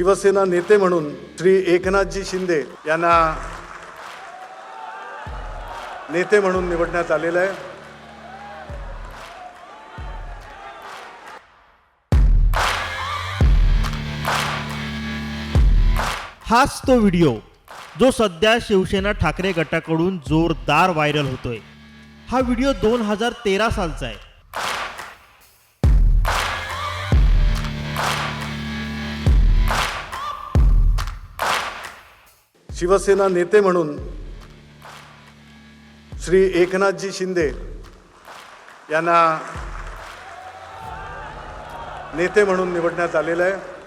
शिवसेना नेते म्हणून श्री एकनाथजी शिंदे यांना नेते म्हणून निवडण्यात आलेलं आहे. हाच तो व्हिडिओ जो सध्या शिवसेना ठाकरे गटाकडून जोरदार व्हायरल होतोय. हा व्हिडिओ दोन हजार तेरा सालचा आहे. शिवसेना नेते म्हणून श्री एकनाथजी शिंदे यांना नेते म्हणून निवडण्यात आलेलं आहे.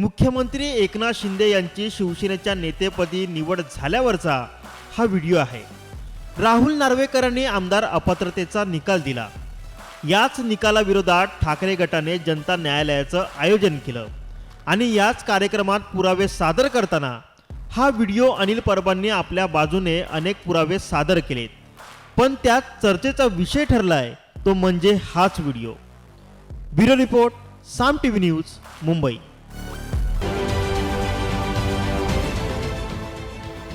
मुख्यमंत्री एकनाथ शिंदे यांची शिवसेनेच्या नेतेपदी निवड झाल्यावरचा हा व्हिडिओ आहे. राहुल नार्वेकरांनी आमदार अपात्रतेचा निकाल दिला. याच निकालाविरोधात ठाकरे गटाने जनता न्यायालयाचं आयोजन केलं आणि याच कार्यक्रमात पुरावे सादर करताना हा व्हिडिओ अनिल परबांनी आपल्या बाजूने अनेक पुरावे सादर केलेत. पण त्यात चर्चेचा विषय ठरलाय तो म्हणजे हाच video. Bureau report Saam T V news Mumbai.